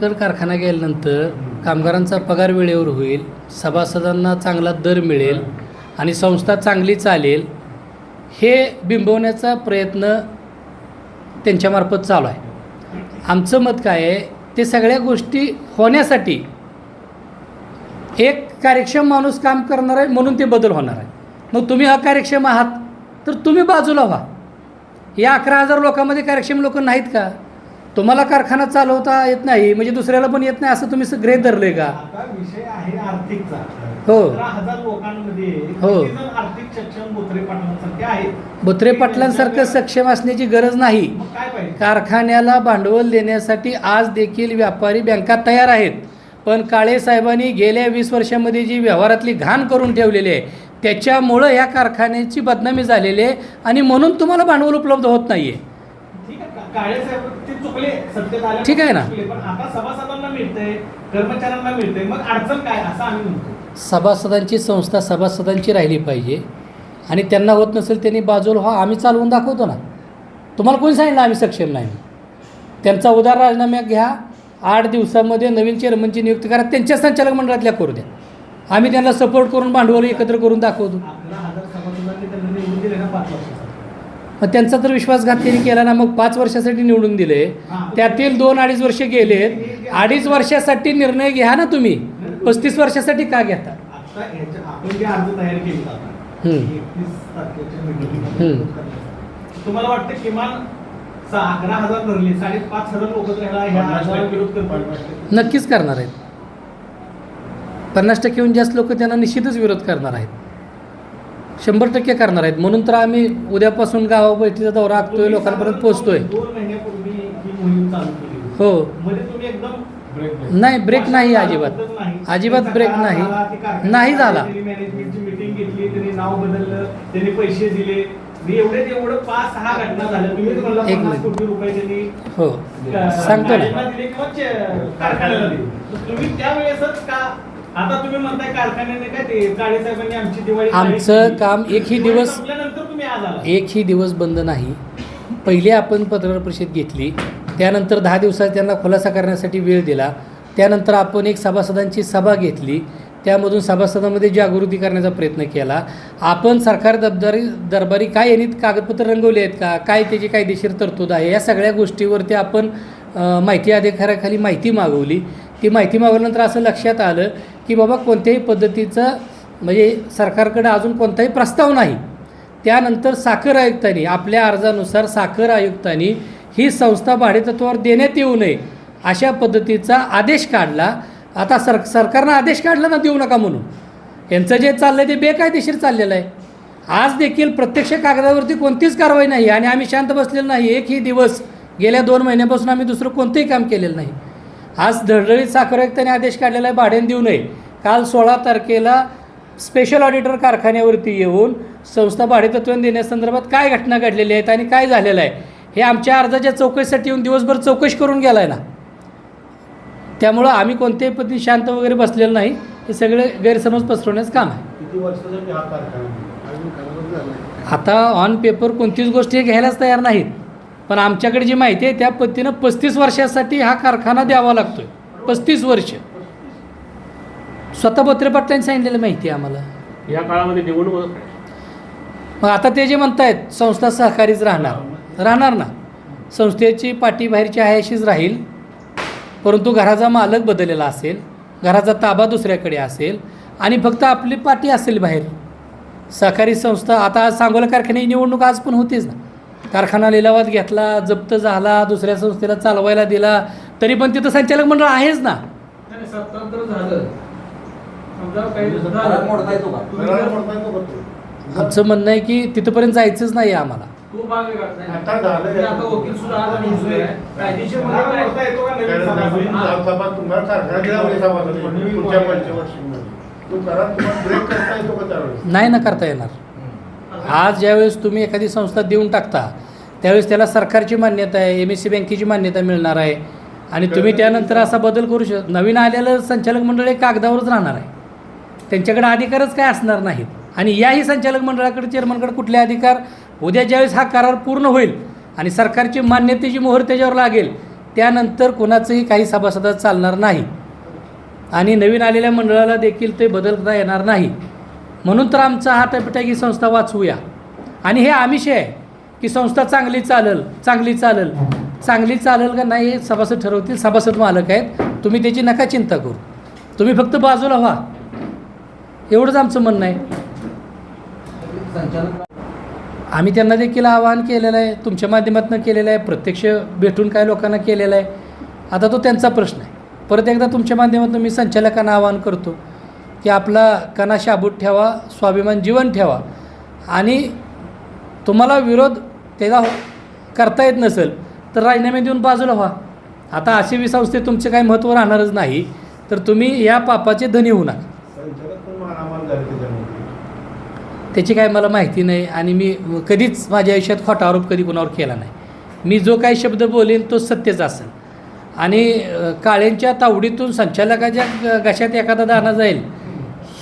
कर कारखाना गेल्यानंतर कामगारांचा पगार वेळेवर होईल सभासदांना चांगला दर मिळेल आणि संस्था चांगली चालेल हे बिंबवण्याचा प्रयत्न त्यांच्यामार्फत चालू आहे. आमचं मत काय आहे ते सगळ्या गोष्टी होण्यासाठी एक कार्यक्षम माणूस काम करणार आहे म्हणून ते बदल होणार आहे. मग तुम्ही हा कार्यक्षम आहात तर तुम्ही बाजूला व्हा. या अकरा हजार लोकांमध्ये कार्यक्षम लोक नाहीत का? तुम्हाला कारखाना चालवता येत नाही म्हणजे दुसऱ्याला पण येत नाही असं तुम्ही गृहीत धरले का? विषय आहे आर्थिकचा. हो. अकरा हजार लोकांमध्ये हो. किती जण आर्थिक सक्षम बोत्रे पाटलांसारखे आहेत. बोत्रे पाटलांसारखं सक्षम असण्याची गरज नाही. कारखान्याला भांडवल देण्यासाठी आज देखील व्यापारी बँका तयार आहेत. पण काळे साहेबांनी गेल्या वीस वर्षामध्ये जी व्यवहारातली घाण करून ठेवलेली आहे त्याच्यामुळं या कारखान्याची बदनामी झालेली आहे आणि म्हणून तुम्हाला भांडवल उपलब्ध होत नाही आहे. ठीक आहे ना. सभासदांची संस्था सभासदांची राहिली पाहिजे. आणि त्यांना होत नसेल त्यांनी बाजूला व्हा आम्ही चालवून दाखवतो ना. तुम्हाला कोणी सांगितलं आम्ही सक्षम नाही? त्यांचा उदार राजीनामा घ्या आठ दिवसामध्ये नवीन चेअरमनची नियुक्ती करा त्यांच्या संचालक मंडळातल्या करू द्या. आम्ही त्यांना सपोर्ट करून भांडवल एकत्र करून दाखवतो. मग त्यांचा तर विश्वासघात त्यांनी केला ना मग पाच वर्षासाठी निवडून दिले. त्यातील दोन अडीच वर्ष गेलेत. अडीच वर्षासाठी निर्णय घ्या ना तुम्ही. पस्तीस वर्षासाठी का घेता? तुम्हाला वाटतं किमान नक्कीच करणार आहेत. पन्नास टक्केहून जास्त लोक त्यांना निश्चितच विरोध करणार आहेत. शंभर टक्के करणार आहेत. म्हणून तर आम्ही उद्यापासून गावाबैठीचा दौरा आखतोय लोकांपर्यंत पोहोचतोय. हो. नाही ब्रेक नाही अजिबात. अजिबात ब्रेक नाही. नाही झाला. एक मिनिट. हो. सांगतो ना. आता तुम्ही म्हणताय कारखान्याने काय ते काळे साहेबांनी आमची दिवाळी आमचं. काम एकही दिवाळी दिवस संपल्यानंतर तुम्ही आज आला एकही दिवस बंद नाही. पहिले आपण पत्रकार परिषद घेतली त्यानंतर दहा दिवसात त्यांना खुलासा करण्यासाठी वेळ दिला त्यानंतर आपण एक सभासदांची सभा घेतली त्यामधून सभासदांमध्ये जागृती करण्याचा प्रयत्न केला. आपण सरकार दबदारी दरबारी काय यांनी कागदपत्र रंगवले आहेत का काय त्याची कायदेशीर तरतूद आहे या सगळ्या गोष्टीवरती आपण माहिती अधिकाऱ्याखाली माहिती मागवली. ती माहिती मागवल्यानंतर असं लक्षात आलं की बाबा कोणत्याही पद्धतीचं म्हणजे सरकारकडे अजून कोणताही प्रस्ताव नाही. त्यानंतर साखर आयुक्तांनी आपल्या अर्जानुसार साखर आयुक्तांनी ही संस्था भाडेतत्वावर देण्यात येऊ नये अशा पद्धतीचा आदेश काढला. आता सर सरकारनं आदेश काढला ना देऊ नका म्हणून. यांचं जे चाललं आहे ते बेकायदेशीर चाललेलं आहे. आज देखील प्रत्यक्ष कागदावरती कोणतीच कारवाई नाही आणि आम्ही शांत बसलेलो नाही. एकही दिवस गेल्या दोन महिन्यापासून आम्ही दुसरं कोणतंही काम केलेलं नाही. आज धडधडीत साखर आयुक्तांनी आदेश काढलेला आहे भाड्याने देऊ नये. काल सोळा तारखेला स्पेशल ऑडिटर कारखान्यावरती येऊन संस्था भाडेतत्वाने देण्यासंदर्भात काय घटना घडलेल्या आहेत आणि काय झालेलं आहे हे आमच्या अर्जाच्या चौकशीसाठी येऊन दिवसभर चौकशी करून गेला आहे ना. त्यामुळं आम्ही कोणत्याही पद्धती शांत वगैरे बसलेलं नाही. हे सगळे गैरसमज पसरवण्याचं काम आहे. आता ऑन पेपर कोणतीच गोष्ट घ्यायलाच तयार नाहीत. पण आमच्याकडे जी माहिती आहे त्या पद्धतीनं पस्तीस वर्षासाठी हा कारखाना द्यावा लागतोय. पस्तीस वर्ष. स्वतः बोत्रे पाटलांनी सांगितलेलं माहिती आहे आम्हाला. या काळामध्ये निवडणूक मग आता ते जे म्हणतायत संस्था सहकारीच राहणार. राहणार ना. संस्थेची पाठी बाहेरची आहे अशीच राहील. परंतु घराचा मालक बदललेला असेल घराचा ताबा दुसऱ्याकडे असेल आणि फक्त आपली पाठी असेल बाहेर. सहकारी संस्था आता सांगोला कारखान्याची निवडणूक आज पण होतीच ना. कारखाना लिलावात घेतला जप्त झाला दुसऱ्या संस्थेला चालवायला दिला तरी पण तिथं संचालक मंडळ आहेच ना? आमचं म्हणणं आहे की तिथंपर्यंत जायचंच नाही आहे आम्हाला. का त्यावेळेस? नाही ना करता येणार. आज ज्यावेळेस तुम्ही एखादी संस्था देऊन टाकता त्यावेळेस त्याला सरकारची मान्यता आहे एम एस सी बँकेची मान्यता मिळणार आहे. आणि तुम्ही त्यानंतर असा बदल करू शक नवीन आलेलं संचालक मंडळ हे कागदावरच राहणार आहे. त्यांच्याकडे अधिकारच काय असणार नाहीत. आणि याही संचालक मंडळाकडे चेअरमनकडे कुठले अधिकार उद्या ज्यावेळेस हा करार पूर्ण होईल आणि सरकारची मान्यतेची मोहर त्याच्यावर लागेल त्यानंतर कोणाचंही काही सभासदात चालणार नाही. आणि नवीन आलेल्या मंडळाला देखील ते बदलता येणार नाही. म्हणून तर आमचा हा टपिटा ही संस्था वाचवूया. आणि हे आमिष आहे की संस्था चांगली चालल चांगली चालल. चांगली चालल का नाही हे सभासद ठरवतील सभासद मालक आहेत. तुम्ही त्याची नका चिंता करू. तुम्ही फक्त बाजूला व्हा. एवढंच आमचं म्हणणं आहे. आम्ही त्यांना देखील आवाहन केलेलं आहे तुमच्या माध्यमातून केलेलं आहे प्रत्यक्ष भेटून काय लोकांना केलेलं आहे. आता तो त्यांचा प्रश्न आहे. परत एकदा तुमच्या माध्यमातून मी संचालकांना आवाहन करतो. की आपला कणा शाबूत ठेवा स्वाभिमान जीवन ठेवा. आणि तुम्हाला विरोध त्याला करता येत नसेल तर राजीनामे देऊन बाजूला व्हा. आता आशिवी संस्थेत तुमचे काही महत्त्व राहणारच नाही तर तुम्ही या पापाचे धनी होऊ नका. त्याची काय मला माहिती नाही आणि मी कधीच माझ्या आयुष्यात खोटा आरोप कधी कोणावर केला नाही. मी जो काही शब्द बोलेन तो सत्यच असेल. आणि काळ्यांच्या तावडीतून संचालकाच्या घशात एखादा दाना जाईल